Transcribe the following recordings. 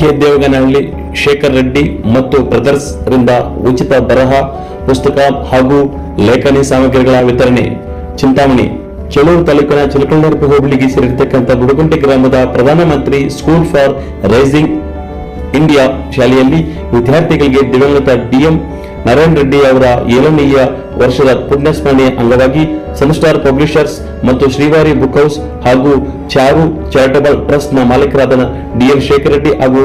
K ದೇವಗನಹಳ್ಳಿ Shekhar Reddy ಮತ್ತು brothers ರಿಂದ ಉಚಿತ ಬರಹ, ಪುಸ್ತಕ ಹಾಗೂ ಲೇಖನಿ ಸಾಮಗ್ರಿಗಳ ವಿತರಣೆ. ಚಿಂತಾಮಣಿ, ಚಳೂರು ತಾಲೂಕಿನ ಚಿಲಕಂಡರ್ಪು ಹೋಬಳಿಗೆ ಸೇರಿರ್ತಕ್ಕಂಥ ಗುಡಗುಂಟೆ ಗ್ರಾಮದ ಪ್ರಧಾನಮಂತ್ರಿ ಸ್ಕೂಲ್ ಫಾರ್ ರೈಸಿಂಗ್ ಇಂಡಿಯಾ ಶಾಲೆಯಲ್ಲಿ ವಿದ್ಯಾರ್ಥಿಗಳಿಗೆ ದಿವಂಗತ ಡಿಎಂ ನಾರಾಯಣ ರೆಡ್ಡಿ ಅವರ ಏಳನೆಯ ವರ್ಷದ ಪುಣ್ಯಸ್ಮರಣೆಯ ಅಂಗವಾಗಿ ಸನ್ಸ್ಟಾರ್ ಪಬ್ಲಿಷರ್ಸ್ ಮತ್ತು ಶ್ರೀವಾರಿ ಬುಕ್ ಹೌಸ್ ಹಾಗೂ ಚಾರು ಚಾರಿಟಬಲ್ ಟ್ರಸ್ಟ್ನ ಮಾಲೀಕರಾದ ಡಿಎಂ ಶೇಖರ್ ರೆಡ್ಡಿ ಹಾಗೂ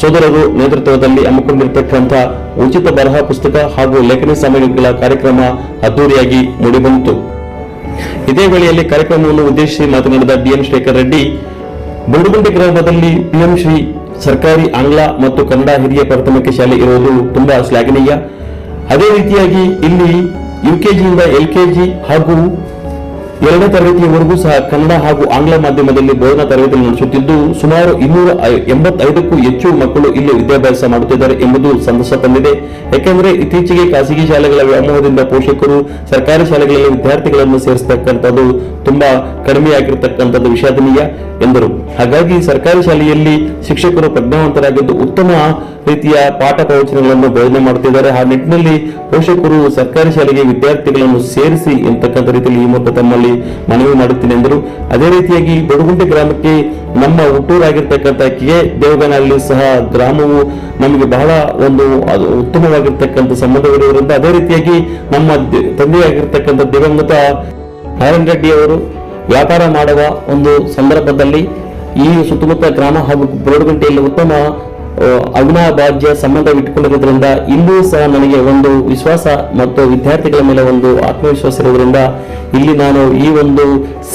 ಸೋದರರು ನೇತೃತ್ವದಲ್ಲಿ ಹಮ್ಮಿಕೊಂಡಿರತಕ್ಕಂತಹ ಉಚಿತ ಬರಹ ಪುಸ್ತಕ ಹಾಗೂ ಲೇಖನಿ ಸಾಮಗ್ರಿಗಳ ಕಾರ್ಯಕ್ರಮ ಅದ್ದೂರಿಯಾಗಿ ಮೂಡಿಬಂತು ಇದೇ ವೇಳೆಯಲ್ಲಿ ಕಾರ್ಯಕ್ರಮವನ್ನು ಉದ್ದೇಶಿಸಿ ಮಾತನಾಡಿದ ಡಿಎಂ ಶೇಖರ್ ರೆಡ್ಡಿ ಬುಡುಗುಂಟೆ ಗ್ರಾಮದಲ್ಲಿ ಪಿಎಂ ಶ್ರೀ ಸರ್ಕಾರಿ, ಆಂಗ್ಲ ಮತ್ತು ಕನ್ನಡ ಹಿರಿಯ ಪ್ರಾಥಮಿಕ ಶಾಲೆ ಇರುವುದು ತುಂಬಾ ಶ್ಲಾಘನೀಯ. ಅದೇ ರೀತಿಯಾಗಿ ಇಲ್ಲಿ ಯುಕೆಜಿಯಿಂದ ಎಲ್ಕೆಜಿ ಹಾಗೂ ಎರಡನೇ ತರಗತಿಯವರೆಗೂ ಸಹ ಕನ್ನಡ ಹಾಗೂ ಆಂಗ್ಲ ಮಾಧ್ಯಮದಲ್ಲಿ ಬೋಧನಾ ತರಗತಿ ನಡೆಸುತ್ತಿದ್ದು, ಸುಮಾರು ಇನ್ನೂರ ಎಂಬತ್ತೈದಕ್ಕೂ ಹೆಚ್ಚು ಮಕ್ಕಳು ಇಲ್ಲಿ ವಿದ್ಯಾಭ್ಯಾಸ ಮಾಡುತ್ತಿದ್ದಾರೆ ಎಂಬುದು ಸಂತಸ ತಂದಿದೆ. ಯಾಕೆಂದರೆ ಇತ್ತೀಚೆಗೆ ಖಾಸಗಿ ಶಾಲೆಗಳ ವ್ಯಾಮೋಹದಿಂದ ಪೋಷಕರು ಸರ್ಕಾರಿ ಶಾಲೆಗಳಲ್ಲಿ ವಿದ್ಯಾರ್ಥಿಗಳನ್ನು ಸೇರಿಸತಕ್ಕಂಥದ್ದು ತುಂಬಾ ಕಡಿಮೆಯಾಗಿರ್ತಕ್ಕಂಥದ್ದು ವಿಷಾದನೀಯ ಎಂದರು. ಹಾಗಾಗಿ ಸರ್ಕಾರಿ ಶಾಲೆಯಲ್ಲಿ ಶಿಕ್ಷಕರು ಪ್ರಜ್ಞಾವಂತರಾಗಿದ್ದು ಉತ್ತಮ ರೀತಿಯ ಪಾಠ ಪ್ರವಚನಗಳನ್ನು ಬೋಧನೆ ಮಾಡುತ್ತಿದ್ದಾರೆ. ಆ ನಿಟ್ಟಿನಲ್ಲಿ ಪೋಷಕರು ಸರ್ಕಾರಿ ಶಾಲೆಗೆ ವಿದ್ಯಾರ್ಥಿಗಳನ್ನು ಸೇರಿಸಿ ಎಂತಕ್ಕಂಥ ರೀತಿಯಲ್ಲಿ ಈ ಮೂಲಕ ತಮ್ಮಲ್ಲಿ ಮನವಿ ಮಾಡುತ್ತೇನೆ ಎಂದರು. ಅದೇ ರೀತಿಯಾಗಿ ಬಡಗುಂಟೆ ಗ್ರಾಮಕ್ಕೆ ನಮ್ಮ ಹುಟ್ಟೂರಾಗಿರ್ತಕ್ಕಂಥ ಕೆ. ದೇವಗನಹಳ್ಳಿ ಸಹ ಗ್ರಾಮವು ನಮಗೆ ಬಹಳ ಒಂದು ಉತ್ತಮವಾಗಿರ್ತಕ್ಕಂಥ ಸಂಬಂಧವಿರುವುದರಿಂದ ಅದೇ ರೀತಿಯಾಗಿ ನಮ್ಮ ತಂದೆಯಾಗಿರ್ತಕ್ಕಂಥ ದಿವಂಗತ ನಾರಾಯಣ ರೆಡ್ಡಿ ಅವರು ವ್ಯಾಪಾರ ಮಾಡುವ ಒಂದು ಸಂದರ್ಭದಲ್ಲಿ ಈ ಸುತ್ತಮುತ್ತ ಗ್ರಾಮ ಹಾಗೂ ಬಡಗುಂಟೆಯಲ್ಲಿ ಉತ್ತಮ ಅವಿನಾಭಾಜ್ಯ ಸಂಬಂಧವಿಟ್ಟುಕೊಂಡಿರೋದ್ರಿಂದ ಇಲ್ಲೂ ಸಹ ನನಗೆ ಒಂದು ವಿಶ್ವಾಸ ಮತ್ತು ವಿದ್ಯಾರ್ಥಿಗಳ ಮೇಲೆ ಒಂದು ಆತ್ಮವಿಶ್ವಾಸ ಇರೋದ್ರಿಂದ ಇಲ್ಲಿ ನಾನು ಈ ಒಂದು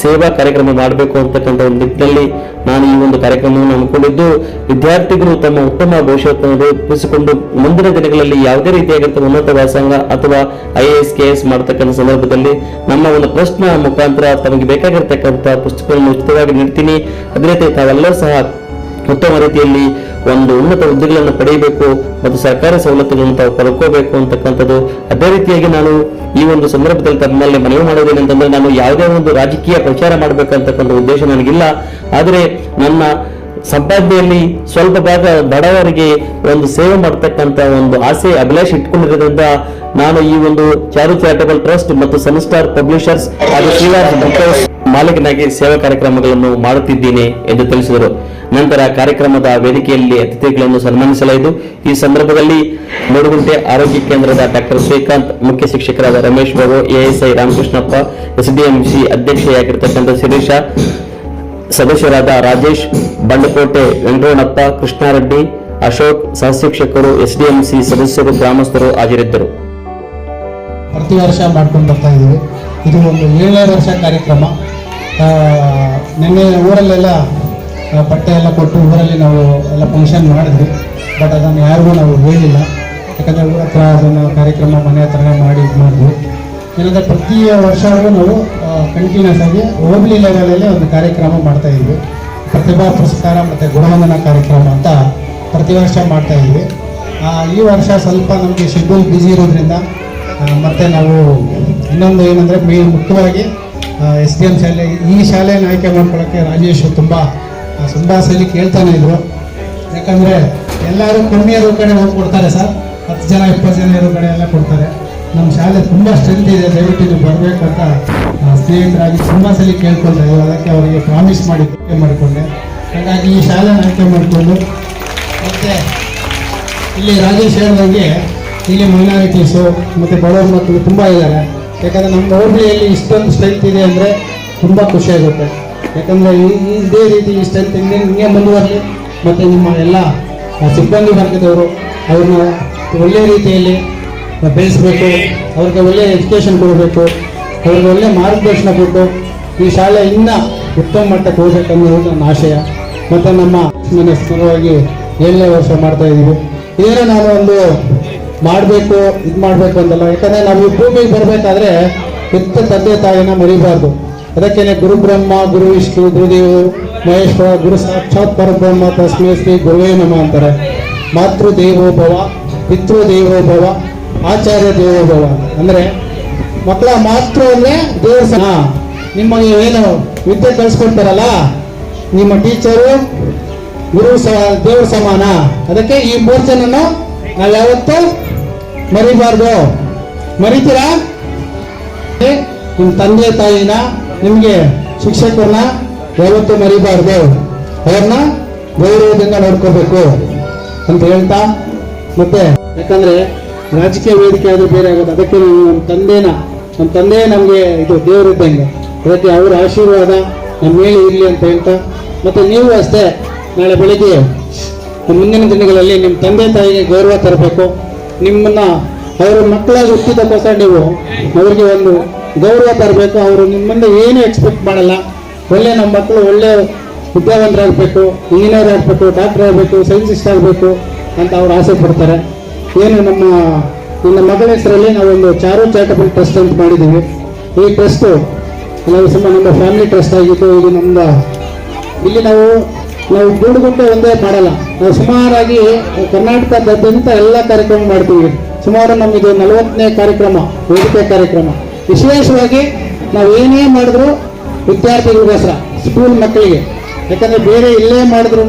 ಸೇವಾ ಕಾರ್ಯಕ್ರಮ ಮಾಡಬೇಕು ಅಂತಕ್ಕಂಥ ಒಂದು ನಿಟ್ಟಿನಲ್ಲಿ ನಾನು ಈ ಒಂದು ಕಾರ್ಯಕ್ರಮವನ್ನು ಹಮ್ಮಿಕೊಂಡಿದ್ದು, ವಿದ್ಯಾರ್ಥಿಗಳು ತಮ್ಮ ಉತ್ತಮ ಭವಿಷ್ಯವನ್ನು ರೂಪಿಸಿಕೊಂಡು ಮುಂದಿನ ದಿನಗಳಲ್ಲಿ ಯಾವುದೇ ರೀತಿಯಾಗಿರ್ತಕ್ಕಂಥ ಉನ್ನತ ವ್ಯಾಸಂಗ ಅಥವಾ I A S K S ಮಾಡತಕ್ಕಂಥ ಸಂದರ್ಭದಲ್ಲಿ ನಮ್ಮ ಒಂದು ಟ್ರಸ್ಟ್ನ ಮುಖಾಂತರ ತಮಗೆ ಬೇಕಾಗಿರ್ತಕ್ಕಂಥ ಪುಸ್ತಕವನ್ನು ಉಚಿತವಾಗಿ ನೀಡ್ತೀನಿ. ಅದೇ ರೀತಿ ತಾವೆಲ್ಲರೂ ಸಹ ಉತ್ತಮ ರೀತಿಯಲ್ಲಿ ಒಂದು ಉನ್ನತ ಹುದ್ದೆಗಳನ್ನು ಪಡೆಯಬೇಕು ಮತ್ತು ಸರ್ಕಾರಿ ಸವಲತ್ತುಗಳನ್ನು ತಾವು ಪಡ್ಕೋಬೇಕು ಅಂತಕ್ಕಂಥದ್ದು. ಅದೇ ರೀತಿಯಾಗಿ ನಾನು ಈ ಒಂದು ಸಂದರ್ಭದಲ್ಲಿ ತಮ್ಮಲ್ಲಿ ಮನವಿ ಮಾಡೋದೇನೆಂತಂದ್ರೆ ನಾನು ಯಾವುದೇ ಒಂದು ರಾಜಕೀಯ ಪ್ರಚಾರ ಮಾಡಬೇಕಂತಕ್ಕಂಥ ಉದ್ದೇಶ ನನಗಿಲ್ಲ. ಆದರೆ ನನ್ನ ಸಂಪಾದನೆಯಲ್ಲಿ ಸ್ವಲ್ಪ ಭಾಗ ಬಡವರಿಗೆ ಒಂದು ಸೇವೆ ಮಾಡತಕ್ಕಂತ ಒಂದು ಆಸೆ, ಅಭಿಲಾಷೆ ಇಟ್ಕೊಂಡಿರೋದ್ರಿಂದ ನಾನು ಈ ಒಂದು ಚಾರು ಚಾರಿಟಬಲ್ ಟ್ರಸ್ಟ್ ಮತ್ತು ಸನ್ಸ್ಟಾರ್ ಪಬ್ಲಿಷರ್ಸ್ ಹಾಗೂ ಮಾಲೀಕನಾಗಿ ಸೇವಾ ಕಾರ್ಯಕ್ರಮಗಳನ್ನು ಮಾಡುತ್ತಿದ್ದೇನೆ ಎಂದು ತಿಳಿಸಿದರು. ನಂತರ ಕಾರ್ಯಕ್ರಮದ ವೇದಿಕೆಯಲ್ಲಿ ಅತಿಥಿಗಳನ್ನು ಸನ್ಮಾನಿಸಲಾಯಿತು. ಈ ಸಂದರ್ಭದಲ್ಲಿ ಮೂಡುಗುಂಟೆ ಆರೋಗ್ಯ ಕೇಂದ್ರದ ಡಾಕ್ಟರ್ ಶ್ರೀಕಾಂತ್, ಮುಖ್ಯ ಶಿಕ್ಷಕರಾದ ರಮೇಶ್ ಬಾಬು ಎಎಸ್ಐ ರಾಮಕೃಷ್ಣಪ್ಪ ಎಸ್ಡಿಎಂಸಿ ಅಧ್ಯಕ್ಷೆಯಾಗಿರ್ತಕ್ಕಂಥ ಶಿರೀಷ, ಸದಸ್ಯರಾದ ರಾಜೇಶ್, ಬಂಡಕೋಟೆ ವೆಂಕಟರಮಣಪ್ಪ, ಕೃಷ್ಣಾರೆಡ್ಡಿ, ಅಶೋಕ್, ಸಹಶಿಕ್ಷಕರು ಎಸ್ಡಿಎಂಸಿ ಸದಸ್ಯರು, ಗ್ರಾಮಸ್ಥರು ಹಾಜರಿದ್ದರು. ಪ್ರತಿ ವರ್ಷ ಮಾಡ್ಕೊಂಡು ಬರ್ತಾ ಇದ್ದೀವಿ. ಇದು ಒಂದು ಏಳನೇ ವರ್ಷ ಕಾರ್ಯಕ್ರಮ. ನಿನ್ನೆ ಊರಲ್ಲೆಲ್ಲ ಬಟ್ಟೆ ಎಲ್ಲ ಕೊಟ್ಟು ಊರಲ್ಲಿ ನಾವು ಎಲ್ಲ ಫಂಕ್ಷನ್ ಮಾಡಿದ್ವಿ. ಬಟ್ ಅದನ್ನು ಯಾರಿಗೂ ನಾವು ಹೇಳಿಲ್ಲ. ಯಾಕಂದರೆ ಊರ ಹತ್ರ ಅದನ್ನು ಕಾರ್ಯಕ್ರಮ ಮನೆ ಹತ್ರನೇ ಮಾಡಿ ಇದು ಮಾಡಿದ್ವಿ. ಏನಂದರೆ ಪ್ರತಿ ವರ್ಷವೂ ನಾವು ಕಂಟಿನ್ಯೂಸ್ ಆಗಿ ಹೋಬಳಿ ಲೆವೆಲಲ್ಲಿ ಒಂದು ಕಾರ್ಯಕ್ರಮ ಮಾಡ್ತಾ ಇದ್ವಿ. ಪ್ರತಿಭಾ ಪುರಸ್ಕಾರ ಮತ್ತು ಗುಣವಂದನಾ ಕಾರ್ಯಕ್ರಮ ಅಂತ ಪ್ರತಿ ವರ್ಷ ಮಾಡ್ತಾ ಇದ್ವಿ. ಆ, ಈ ವರ್ಷ ಸ್ವಲ್ಪ ನಮಗೆ ಶೆಡ್ಯೂಲ್ ಬ್ಯುಸಿ ಇರೋದ್ರಿಂದ ಮತ್ತೆ ನಾವು ಇನ್ನೊಂದು ಏನಂದರೆ ಮೇ ಮುಖ್ಯವಾಗಿ ಎಸ್ ಡಿ ಎಂ ಶಾಲೆ, ಈ ಶಾಲೆಯನ್ನು ಆಯ್ಕೆ ಮಾಡ್ಕೊಳ್ಳೋಕ್ಕೆ ರಾಜೇಶ್ ತುಂಬ ತುಂಬ ಸಲ ಕೇಳ್ತಾನೆ ಇದ್ರು. ಯಾಕಂದರೆ ಎಲ್ಲರೂ ಕಮ್ಮಿ ಕಡೆ ಹೋಗಿ ಕೊಡ್ತಾರೆ ಸರ್. ಹತ್ತು ಜನ, ಇಪ್ಪತ್ತು ಜನ ಇರೋ ಕಡೆ ಎಲ್ಲ ಕೊಡ್ತಾರೆ. ನಮ್ಮ ಶಾಲೆ ತುಂಬ ಸ್ಟ್ರೆಂತ್ ಇದೆ, ದಯವಿಟ್ಟು ನೀವು ಬರಬೇಕಂತ ಸ್ನೇಹಿತರಾಗಿ ತುಂಬ ಸಲ ಕೇಳ್ಕೊಳ್ತಾ ಇದ್ರು ಅದಕ್ಕೆ ಅವರಿಗೆ ಪ್ರಾಮಿಸ್ ಮಾಡಿ, ಆಯ್ಕೆ ಮಾಡಿಕೊಂಡೆ. ಹಾಗಾಗಿ ಈ ಶಾಲೆನ ಆಯ್ಕೆ ಮಾಡಿಕೊಂಡು, ಮತ್ತು ಇಲ್ಲಿ ರಾಜೇಶ್ ಹೇಳ್ದಂಗೆ ಇಲ್ಲಿ ಮೈನಾರಿಟೀಸು, ಮತ್ತು ಬಡವರು ಮಕ್ಕಳು ತುಂಬ ಇದ್ದಾರೆ. ಯಾಕಂದರೆ ನಮ್ಮ ಹೋಬಳಿಯಲ್ಲಿ ಇಷ್ಟೊಂದು ಸ್ಟ್ರೆಂತ್ ಇದೆ ಅಂದರೆ ತುಂಬ ಖುಷಿಯಾಗುತ್ತೆ ಯಾಕಂದರೆ ಇದೇ ರೀತಿ ಈ ಸ್ಟ್ರೆಂತ್ ಹಿಂಗೆ ಹಿಂಗೆ ಮುಂದುವರಲಿ, ಮತ್ತು ನಿಮ್ಮ ಎಲ್ಲ ಸಿಬ್ಬಂದಿ ವರ್ಗದವರು ಅವ್ರನ್ನ ಒಳ್ಳೆಯ ರೀತಿಯಲ್ಲಿ ಬೆಳೆಸಬೇಕು, ಅವ್ರಿಗೆ ಒಳ್ಳೆಯ ಎಜುಕೇಷನ್ ಕೊಡಬೇಕು, ಅವ್ರಿಗೆ ಒಳ್ಳೆಯ ಮಾರ್ಗದರ್ಶನ ಕೊಟ್ಟು ಈ ಶಾಲೆ ಇನ್ನೂ ಉತ್ತಮ ಮಟ್ಟಕ್ಕೆ ಹೋಗ್ಬೇಕನ್ನೋದು ನನ್ನ ಆಶಯ. ಮತ್ತು ನಮ್ಮ ನನ್ನ ಸಲುವಾಗಿ ಏಳನೇ ವರ್ಷ ಮಾಡ್ತಾ ಇದ್ದೀವಿ ನಾನು ಒಂದು ಮಾಡಬೇಕು, ಇದು ಮಾಡಬೇಕು ಅಂತಲ್ಲ. ಯಾಕಂದರೆ ನಾವು ಈ ಭೂಮಿಗೆ ಬರಬೇಕಾದ್ರೆ ಹೆತ್ತ ತಂದೆ ತಾಯಿನ ಮರಿಬಾರ್ದು. ಅದಕ್ಕೇನೆ ಗುರು ಬ್ರಹ್ಮ, ಗುರು ವಿಷ್ಣು ಗುರುದೇವು ಮಹೇಶ್ವರ, ಗುರು ಸಾಕ್ಷಾತ್ ಪರಬ್ರಹ್ಮ, ತಸ್ಮೈ ಶ್ರೀ ಗುರುವೇ ನಮ ಅಂತಾರೆ. ಮಾತೃ ದೇವೋಭವ ಪಿತೃ ದೇವೋಭವ ಆಚಾರ್ಯ ದೇವೋಭವ ಅಂದರೆ ಮಕ್ಕಳ ಮಾತೃ ಅಂದ್ರೆ ಸಹ ನಿಮಗೆ ಏನು ವಿದ್ಯೆ ಕಲಿಸ್ಕೊಡ್ತಾರಲ್ಲ ನಿಮ್ಮ ಟೀಚರು, ಗುರು ಸ ದೇವ್ರ ಸಮಾನ. ಅದಕ್ಕೆ ಈ ಮೂರು ಜನನ ನಾವು ಯಾವತ್ತೂ ಮರಿಬಾರ್ದು. ಮರಿತೀರಾ? ನಿಮ್ ತಂದೆ ತಾಯಿನ ನಿಮ್ಗೆ ಶಿಕ್ಷಕರನ್ನ ಯಾವತ್ತೂ ಮರಿಬಾರ್ದು. ಅವ್ರನ್ನ ಗೌರವದಿಂದ ನೋಡ್ಕೋಬೇಕು ಅಂತ ಹೇಳ್ತಾ ಮತ್ತೆ ಯಾಕಂದ್ರೆ ರಾಜಕೀಯ ವೇದಿಕೆ ಅದು ಬೇರೆ ಆಗೋದು ಅದಕ್ಕೆ ನೀವು ನಮ್ಮ ತಂದೆನ ನಮ್ಮ ತಂದೆ ನಮಗೆ ಇದು ದೇವರು ಇದ್ದಂಗೆ. ಅದಕ್ಕೆ ಅವರ ಆಶೀರ್ವಾದ ನಮ್ಮ ಮೇಲೆ ಇರಲಿ ಅಂತ ಹೇಳ್ತಾ. ಮತ್ತೆ ನೀವು ಅಷ್ಟೇ ನಾಳೆ ಬೆಳಿಗ್ಗೆ, ಮುಂದಿನ ದಿನಗಳಲ್ಲಿ ನಿಮ್ಮ ತಂದೆ ತಾಯಿಗೆ ಗೌರವ ತರಬೇಕು. ನಿಮ್ಮನ್ನ ಅವರ ಮಕ್ಕಳಾಗಿ ಹುಟ್ಟಿದಕ್ಕೋಸ್ಕರ ನೀವು, ಅವರಿಗೆ ಒಂದು ಗೌರವ ತರಬೇಕು, ಅವರು ನಿಮ್ಮಿಂದ ಏನು ಎಕ್ಸ್ಪೆಕ್ಟ್ ಮಾಡಲ್ಲ. ಒಳ್ಳೆ ನಮ್ಮ ಮಕ್ಕಳು ಒಳ್ಳೆ ವಿದ್ಯಾವಂತರಾಗಬೇಕು ಇಂಜಿನಿಯರ್ ಆಗಬೇಕು ಡಾಕ್ಟರ್ ಆಗಬೇಕು ಸೈಂಟಿಸ್ಟ್ ಆಗಬೇಕು ಅಂತ ಅವ್ರು ಆಸೆ ಪಡ್ತಾರೆ. ಏನು ನಮ್ಮ, ನನ್ನ ಮಗಳ ಹೆಸರಲ್ಲಿ ನಾವೊಂದು ಚಾರು ಚಾರಿಟಬಲ್ ಟ್ರಸ್ಟ್ ಅಂತ ಮಾಡಿದ್ದೀವಿ. ಈ ಟ್ರಸ್ಟು ನಮ್ಮ ಫ್ಯಾಮಿಲಿ ಟ್ರಸ್ಟ್ ಆಗಿದ್ದು, ಇದು ನಮ್ಮ ಇಲ್ಲಿ ನಾವು ನಾವು ಗೂಡುಗುಂಟೆ ಒಂದೇ ಮಾಡಲ್ಲ. ನಾವು ಸುಮಾರಾಗಿ ಕರ್ನಾಟಕದಾದ್ಯಂತ ಎಲ್ಲ ಕಾರ್ಯಕ್ರಮ ಮಾಡ್ತೀವಿ. ಸುಮಾರು ನಮಗೆ ನಲವತ್ತನೇ ಕಾರ್ಯಕ್ರಮ, ವೇದಿಕೆ ಕಾರ್ಯಕ್ರಮ. ವಿಶೇಷವಾಗಿ ನಾವು ಏನೇ ಮಾಡಿದ್ರು ವಿದ್ಯಾರ್ಥಿಗಳಿಗೋಸ್ಕರ ಸ್ಕೂಲ್ ಮಕ್ಕಳಿಗೆ. ಯಾಕಂದರೆ ಬೇರೆ ಇಲ್ಲೇ ಮಾಡಿದ್ರು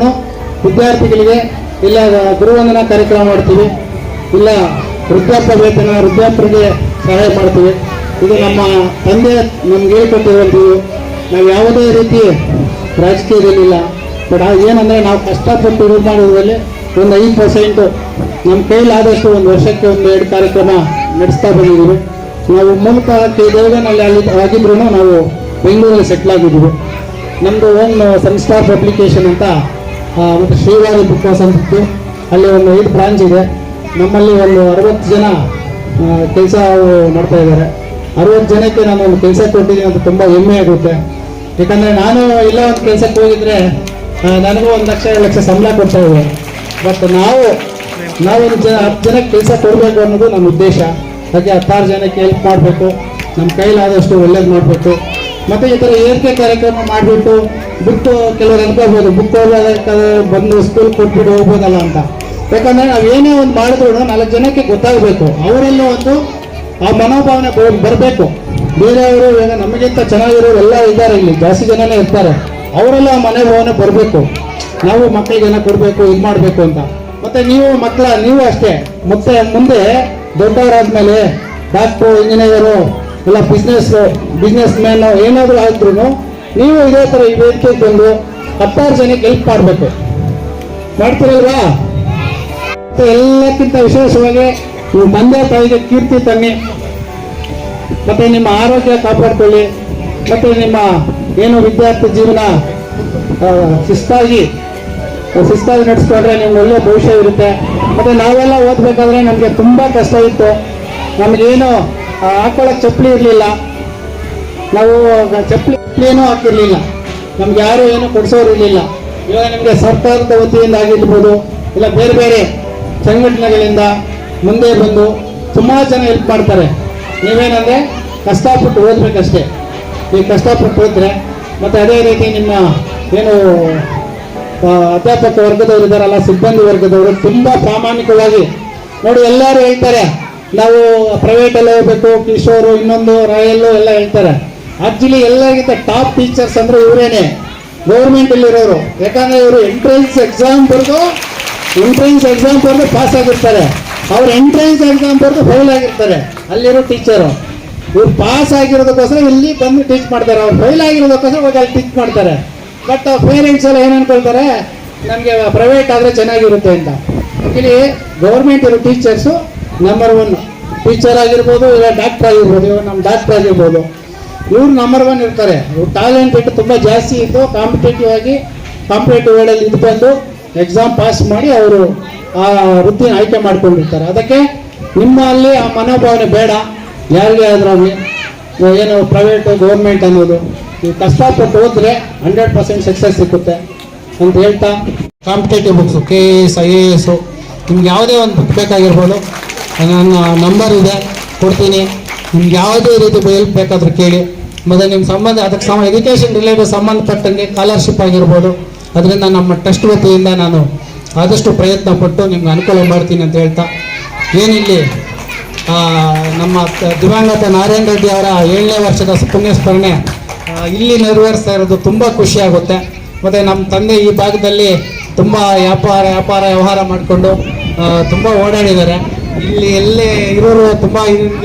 ವಿದ್ಯಾರ್ಥಿಗಳಿಗೆ ಇಲ್ಲ, ಗುರುವಂದನಾ ಕಾರ್ಯಕ್ರಮ ಮಾಡ್ತೀವಿ. ಇಲ್ಲ, ವೃದ್ಧಾಪ್ಯ ವೇತನ, ವೃದ್ಧಾಪ್ಯರಿಗೆ ಸಹಾಯ ಮಾಡ್ತೀವಿ. ಇದು ನಮ್ಮ ತಂದೆ ನಮ್ಗೆ ಹೇಳ್ಕೊಟ್ಟಿರುವಂಥದ್ದು. ನಾವು ಯಾವುದೇ ರೀತಿ ರಾಜಕೀಯದಲ್ಲಿಲ್ಲ. ಬಟ್ ಏನಂದ್ರೆ ನಾವು ಕಷ್ಟಪಟ್ಟು ಇದು ಮಾಡೋದ್ರಲ್ಲಿ ಒಂದು ಐದು ಪರ್ಸೆಂಟು ನಮ್ಮ ಕೈಲಾದಷ್ಟು ಒಂದು ವರ್ಷಕ್ಕೆ ಒಂದು ಎರಡು ಕಾರ್ಯಕ್ರಮ ನಡೆಸ್ತಾ ಬಂದಿದ್ದೀವಿ. ನಾವು ಮೂಲಕ ದೇವಗನಲ್ಲಿ ಅಲ್ಲಿ ಆಗಿದ್ರು ನಾವು ಬೆಂಗಳೂರಲ್ಲಿ ಸೆಟ್ಲ್ ಆಗಿದ್ದೀವಿ. ನಮ್ಮದು ಒಂದು ಸನ್ಸ್ಟಾರ್ ಪಬ್ಲಿಕೇಶನ್ ಅಂತ ಒಂದು ಶ್ರೀವಾರಿ ಬುಕ್ ಹೌಸ್ ಅಲ್ಲಿ ಒಂದು ಐದು ಬ್ರಾಂಚ್ ಇದೆ. ನಮ್ಮಲ್ಲಿ ಒಂದು ಅರವತ್ತು ಜನ ಕೆಲಸ ಮಾಡ್ತಾ ಇದ್ದಾರೆ. ಅರವತ್ತು ಜನಕ್ಕೆ ನಾನು ಒಂದು ಕೆಲಸ ಕೊಟ್ಟಿದ್ದೀನಿ ಅಂತ ತುಂಬ ಹೆಮ್ಮೆ ಆಗುತ್ತೆ. ಯಾಕಂದರೆ ನಾನು ಇಲ್ಲ ಒಂದು ಕೆಲಸಕ್ಕೆ ಹೋಗಿದ್ರೆ ನನಗೂ ಒಂದು ಲಕ್ಷ, ಎರಡು ಲಕ್ಷ ಸಂಬಳ ಕೊಡ್ತಾ ಇದೆ ಬಟ್ ನಾವು ನಾವೊಂದು ಜನ, ಹತ್ತು ಜನಕ್ಕೆ ಕೆಲಸ ಕೊಡಬೇಕು ಅನ್ನೋದು ನಮ್ಮ ಉದ್ದೇಶ. ಹಾಗೆ ಹತ್ತಾರು ಜನಕ್ಕೆ ಹೆಲ್ಪ್ ಮಾಡಬೇಕು. ನಮ್ಮ ಕೈಲಾದಷ್ಟು ಒಳ್ಳೇದು ಮಾಡಬೇಕು. ಮತ್ತು ಈ ಥರ ಏರಿಕೆ ಕಾರ್ಯಕ್ರಮ ಮಾಡಿಬಿಟ್ಟು, ಬಿಟ್ಟು ಕೆಲವರು ಅನ್ಕೋಬೋದು ಬುಕ್ ಹೋಗೋದಕ್ಕಾದ್ರೆ ಬಂದು ಸ್ಕೂಲ್ ಕೊಟ್ಬಿಟ್ಟು ಹೋಗ್ಬೋದಲ್ಲ ಅಂತ. ಯಾಕಂದರೆ ನಾವು ಏನೇ ಒಂದು ಮಾಡಿದ್ರು ನಾಲ್ಕು ಜನಕ್ಕೆ ಗೊತ್ತಾಗಬೇಕು. ಅವರಲ್ಲೂ ಒಂದು ಆ ಮನೋಭಾವನೆ ಬರಬೇಕು. ಬೇರೆಯವರು ಈಗ ನಮಗಿಂತ ಚೆನ್ನಾಗಿರೋರು ಎಲ್ಲ ಇದ್ದಾರೆ ಇಲ್ಲಿ. ಜಾಸ್ತಿ ಜನನೇ ಇರ್ತಾರೆ. ಅವರೆಲ್ಲ ಮನೆ ಭವನ ಬರಬೇಕು. ನಾವು ಮಕ್ಕಳಿಗೆಲ್ಲ ಕೊಡಬೇಕು, ಇದು ಮಾಡಬೇಕು ಅಂತ. ಮತ್ತೆ ನೀವು ಮಕ್ಕಳ ನೀವು ಅಷ್ಟೇ. ಮತ್ತೆ ಮುಂದೆ ದೊಡ್ಡವರಾದ್ಮೇಲೆ ಡಾಕ್ಟ್ರು ಇಂಜಿನಿಯರು ಇಲ್ಲ ಬಿಸ್ನೆಸ್ ಬಿಸ್ನೆಸ್ ಮ್ಯಾನ್ ಏನಾದರೂ ಆದ್ರೂ ನೀವು ಇದೇ ಥರ ಈ ವೇದಿಕೆ ಬಂದು ಹತ್ತಾರು ಜನಕ್ಕೆ ಹೆಲ್ಪ್ ಮಾಡಬೇಕು. ಮಾಡ್ತೀರಲ್ವಾ? ಮತ್ತೆ ಎಲ್ಲಕ್ಕಿಂತ ವಿಶೇಷವಾಗಿ ನೀವು ಮಂದೆ ತಾಯಿಗೆ ಕೀರ್ತಿ ತನ್ನಿ. ಮತ್ತೆ ನಿಮ್ಮ ಆರೋಗ್ಯ ಕಾಪಾಡ್ಕೊಳ್ಳಿ. ಮತ್ತೆ ನಿಮ್ಮ ಏನು ವಿದ್ಯಾರ್ಥಿ ಜೀವನ ಶಿಸ್ತಾಗಿ ಶಿಸ್ತಾಗಿ ನಡೆಸ್ಕೊಂಡ್ರೆ ನಿಮ್ಗೆ ಒಳ್ಳೆಯ ಭವಿಷ್ಯ ಇರುತ್ತೆ. ಮತ್ತೆ ನಾವೆಲ್ಲ ಓದ್ಬೇಕಾದ್ರೆ ನಮಗೆ ತುಂಬಾ ಕಷ್ಟ ಇತ್ತು. ನಮಗೇನು ಹಾಕೊಳ್ಳೋಕೆ ಚಪ್ಪಲಿ ಇರಲಿಲ್ಲ. ನಾವು, ಚಪ್ಪಲಿ ಏನೂ ಹಾಕಿರಲಿಲ್ಲ. ನಮ್ಗೆ ಯಾರು ಏನು ಕೊಡಿಸೋರು ಇರಲಿಲ್ಲ. ಇವಾಗ ನಿಮಗೆ ಸರ್ಕಾರದ ವತಿಯಿಂದ ಆಗಿರ್ಬೋದು, ಇಲ್ಲ ಬೇರೆ ಬೇರೆ ಸಂಘಟನೆಗಳಿಂದ ಮುಂದೆ ಬಂದು ತುಂಬ ಜನ ಹೆಲ್ಪ್ ಮಾಡ್ತಾರೆ. ನೀವೇನಂದರೆ ಕಷ್ಟಪಟ್ಟು ಓದ್ಬೇಕಷ್ಟೇ. ನೀವು ಕಷ್ಟಪಟ್ಟು ಓದಿದ್ರೆ ಮತ್ತು ಅದೇ ರೀತಿ ನಿಮ್ಮ ಏನು ಅಧ್ಯಾಪಕ ವರ್ಗದವರು ಇದ್ದಾರಲ್ಲ ಸಿಬ್ಬಂದಿ ವರ್ಗದವರು, ತುಂಬ ಪ್ರಾಮಾಣಿಕವಾಗಿ ನೋಡಿ ಎಲ್ಲರೂ ಹೇಳ್ತಾರೆ. ನಾವು ಪ್ರೈವೇಟಲ್ಲಿ ಹೋಗ್ಬೇಕು, ಕಿಶೋರು, ಇನ್ನೊಂದು, ರಾಯಲ್ಲು ಎಲ್ಲ ಹೇಳ್ತಾರೆ. ಆಕ್ಚುಲಿ ಎಲ್ಲರಿಗಿಂತ ಟಾಪ್ ಟೀಚರ್ಸ್ ಅಂದ್ರೆ ಇವರೇನೆ. ಗೌರ್ಮೆಂಟಲ್ಲಿರೋರು ಯಾಕಂದ್ರೆ ಇವರು ಎಂಟ್ರೆನ್ಸ್ ಎಕ್ಸಾಮ್ ಬರೆದು ಎಂಟ್ರೆನ್ಸ್ ಎಕ್ಸಾಮ್ ಬರೆದು ಪಾಸ್ ಆಗಿರ್ತಾರೆ. ಅವ್ರು ಎಂಟ್ರೆನ್ಸ್ ಎಕ್ಸಾಮ್ ಬರೆದು ಫೇಲ್ ಆಗಿರ್ತಾರೆ. ಅಲ್ಲಿರೋ ಟೀಚರು ಇವ್ರು ಪಾಸ್ ಆಗಿರೋದಕ್ಕೋಸ್ಕರ ಇಲ್ಲಿ ಬಂದು ಟೀಚ್ ಮಾಡ್ತಾರೆ. ಅವ್ರು ಫೈಲ್ ಆಗಿರೋದಕ್ಕೋಸ್ಕರ ಹೋಗಿ ಅಲ್ಲಿ ಟೀಚ್ ಮಾಡ್ತಾರೆ. ಬಟ್ ಪೇರೆಂಟ್ಸ್ ಎಲ್ಲ ಏನು ಅನ್ಕೊಳ್ತಾರೆ? ನಮಗೆ ಪ್ರೈವೇಟ್ ಆದರೆ ಚೆನ್ನಾಗಿರುತ್ತೆ ಅಂತ. ಇಲ್ಲಿ ಗೌರ್ಮೆಂಟ್ ಇರೋ ಟೀಚರ್ಸು ನಂಬರ್ ಒನ್ ಟೀಚರ್ ಆಗಿರ್ಬೋದು, ಇಲ್ಲ ಡಾಕ್ಟರ್ ಆಗಿರ್ಬೋದು ಇವಾಗ ನಮ್ಮ ಡಾಕ್ಟರ್ ಆಗಿರ್ಬೋದು. ಇವ್ರು ನಂಬರ್ ಒನ್ ಇರ್ತಾರೆ. ಇವ್ರು ಟ್ಯಾಲೆಂಟ್ ಇಟ್ಟು ತುಂಬ ಜಾಸ್ತಿ ಇದ್ದು ಕಾಂಪಿಟೇಟಿವ್ ಆಗಿ ಕಾಂಪಿಟೇಟಿವ್ ವೇಳಲ್ಲಿ ಬಂದು ಎಕ್ಸಾಮ್ ಪಾಸ್ ಮಾಡಿ ಅವರು ಆ ವೃತ್ತಿನ ಆಯ್ಕೆ ಮಾಡ್ಕೊಂಡಿರ್ತಾರೆ. ಅದಕ್ಕೆ ನಿಮ್ಮಲ್ಲಿ ಆ ಮನೋಭಾವನೆ ಬೇಡ. ಯಾರಿಗೆ ಅದರಲ್ಲಿ ಏನು ಪ್ರೈವೇಟು ಗೌರ್ಮೆಂಟ್ ಅನ್ನೋದು. ನೀವು ಕಷ್ಟಪಟ್ಟು ಹೋದ್ರೆ ಹಂಡ್ರೆಡ್ ಪರ್ಸೆಂಟ್ ಸಕ್ಸಸ್ ಸಿಕ್ಕುತ್ತೆ ಅಂತ ಹೇಳ್ತಾ. Competitive books K S I A S ನಿಮ್ಗೆ ಯಾವುದೇ ಒಂದು ಬುಕ್ ಬೇಕಾಗಿರ್ಬೋದು. ನನ್ನ ನಂಬರ್ ಇದೆ, ಕೊಡ್ತೀನಿ. ನಿಮ್ಗೆ ಯಾವುದೇ ರೀತಿ ಹೆಲ್ಪ್ ಬೇಕಾದ್ರೂ ಕೇಳಿ. ಮತ್ತು ನಿಮ್ಮ ಸಂಬಂಧ, ಅದಕ್ಕೆ ಸಮ ಎಜುಕೇಷನ್ ರಿಲೇಟೆಡ್ ಸಂಬಂಧಪಟ್ಟಂಗೆ ಸ್ಕಾಲರ್ಶಿಪ್ ಆಗಿರ್ಬೋದು. ಅದರಿಂದ ನಮ್ಮ ಟ್ರಸ್ಟ್ ವತಿಯಿಂದ ನಾನು ಆದಷ್ಟು ಪ್ರಯತ್ನ ಪಟ್ಟು ನಿಮ್ಗೆ ಅನುಕೂಲ ಮಾಡ್ತೀನಿ ಅಂತ ಹೇಳ್ತಾ. ಏನಿಲ್ಲಿ? ನಮ್ಮ ದಿವಂಗತ ನಾರಾಯಣ ರೆಡ್ಡಿ ಅವರ ಏಳನೇ ವರ್ಷದ ಪುಣ್ಯಸ್ಮರಣೆ ಸ್ಮರಣೆ ಇಲ್ಲಿ ನೆರವೇರಿಸ್ತಾ ಇರೋದು ತುಂಬ ಖುಷಿಯಾಗುತ್ತೆ ಮತ್ತು ನಮ್ಮ ತಂದೆ ಈ ಭಾಗದಲ್ಲಿ ತುಂಬ ವ್ಯಾಪಾರ ವ್ಯಾಪಾರ, ವ್ಯವಹಾರ ಮಾಡಿಕೊಂಡು ತುಂಬ ಓಡಾಡಿದ್ದಾರೆ. ಇಲ್ಲಿ ಎಲ್ಲೇ ಇರೋರು ತುಂಬ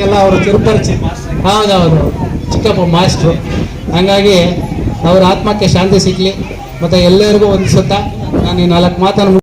ಎಲ್ಲ ಅವರು ತಿರುಪರಿಚಿ ಹೌದೌದು, ಚಿಕ್ಕಪ್ಪ ಮಾಸ್ಟ್ರು. ಹಂಗಾಗಿ ಅವ್ರ ಆತ್ಮಕ್ಕೆ ಶಾಂತಿ ಸಿಗಲಿ. ಮತ್ತು ಎಲ್ಲರಿಗೂ ಒಂದು ಸುತ್ತ. ನಾನು ಈ ನಾಲ್ಕು ಮಾತನ್ನು